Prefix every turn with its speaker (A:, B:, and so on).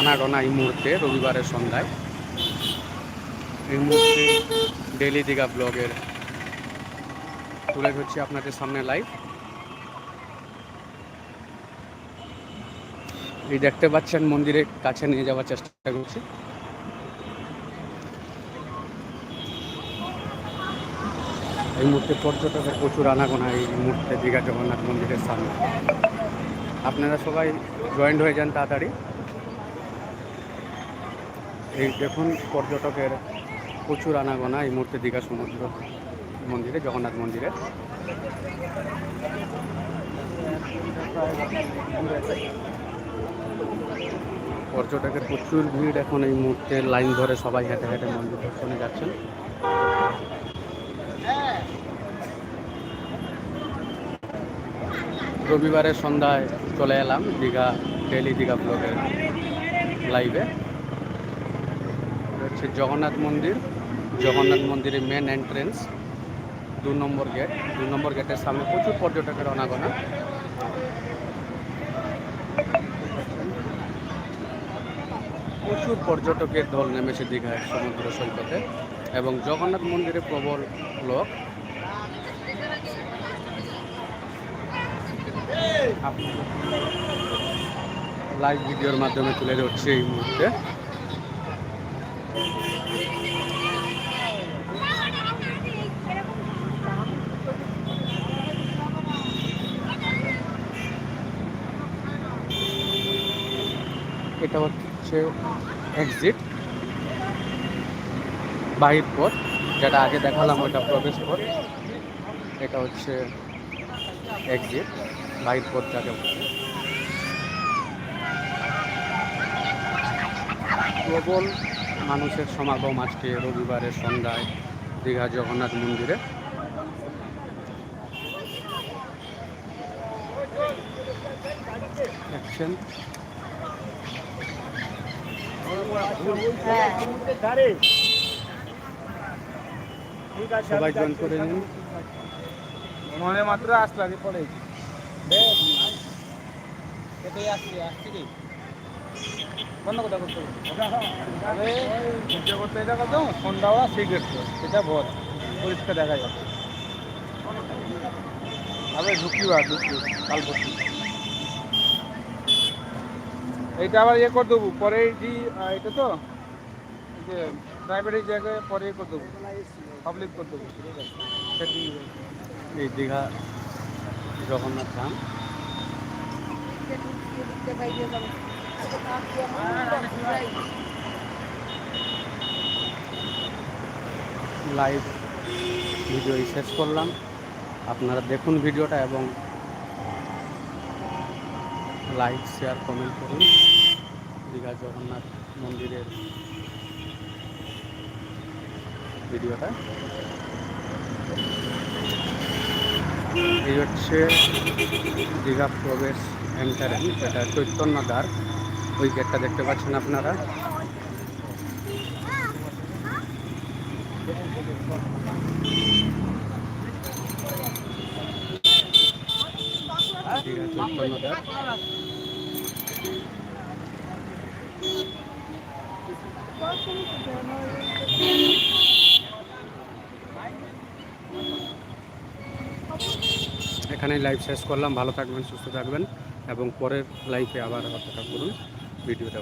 A: আনাগোনা এই মুহূর্তে, রবিবারের সন্ধ্যায়। এই মুহূর্তে ডেলি দীঘা ব্লগের তুলে ধরছি আপনাদের সামনে লাইভ এই দেখতে পাচ্ছেন মন্দিরের কাছে নিয়ে যাওয়ার চেষ্টা করছি। এই মুহূর্তে পর্যটকের প্রচুর আনাগোনা এই মুহূর্তে দীঘা জগন্নাথ মন্দিরের সামনে। আপনারা সবাই জয়েন্ট হয়ে যান তাড়াতাড়ি। এই দেখুন পর্যটকের প্রচুর আনাগোনা এই মুহূর্তে দীঘা সমুদ্র মন্দিরে, জগন্নাথ মন্দিরে। পর্যটকের প্রচুর ভিড় এখন এই মুহূর্তে, লাইন ধরে সবাই হেঁটে হেঁটে মন্দির দর্শনে যাচ্ছেন। রবিবারের সন্ধ্যায় চলে এলাম দীঘা ডেলি দীঘা ব্লগের লাইভে হচ্ছে জগন্নাথ মন্দির, জগন্নাথ মন্দিরের মেন এন্ট্রেন্স দু নম্বর গেট দু নম্বর গেটের সামনে প্রচুর পর্যটকের অনাগোনা প্রচুর পর্যটকের দল নেমেছে দীঘায় সমুদ্র সৈকতে এবং জগন্নাথ মন্দিরে প্রবল লোক। লাইভ ভিডিওর মাধ্যমে তুলে ধরছি এই মুহূর্তে। এটা হচ্ছে এক্সিট বাহির পথ, যেটা আগে দেখালাম ওটা প্রবেশ পথ, এটা হচ্ছে এক্সিট বাহির পথ যাকে প্রবল মানুষের সমাগম আজকে রবিবারের সন্ধ্যায় দীঘা জগন্নাথ মন্দিরে। দেখছেন সবাই জয়েন করে নিন।
B: মনে মাত্র আসলে আগে পড়েছি বন্ধ কথা করতে হবে। আরে সূর্য করতে এটা কত? সন্ধ্যাওয়া সিগারেট সেটা ভর পরিষ্কার দেখা যাচ্ছে আবে ঢুকিবা ঢুকি কাল পরশু এইটা আবার ইয়ে করে দেবো, পরে যে এটা তো যে প্রাইভেটের জায়গায় পরে করে দেবো পাবলিক করে দেবো
A: এই দীঘা জগন্নাথ ধাম। লাইভ ভিডিও শেষ করলাম। আপনারা দেখুন ভিডিওটা এবং লাইক, শেয়ার, কমেন্ট করুন। দীঘা জগন্নাথ মন্দিরের ভিডিওটা। এই হচ্ছে দীঘা প্রবেশ এন্টারেন্স এটা চৈতন্য দ্বার। ওই গেটটা দেখতে পাচ্ছেন আপনারা। দ্বার এখানেই লাইভ শেষ করলাম। ভালো থাকবেন, সুস্থ থাকবেন এবং পরের লাইফে আবার অপেক্ষা করুন। ভিডিওটা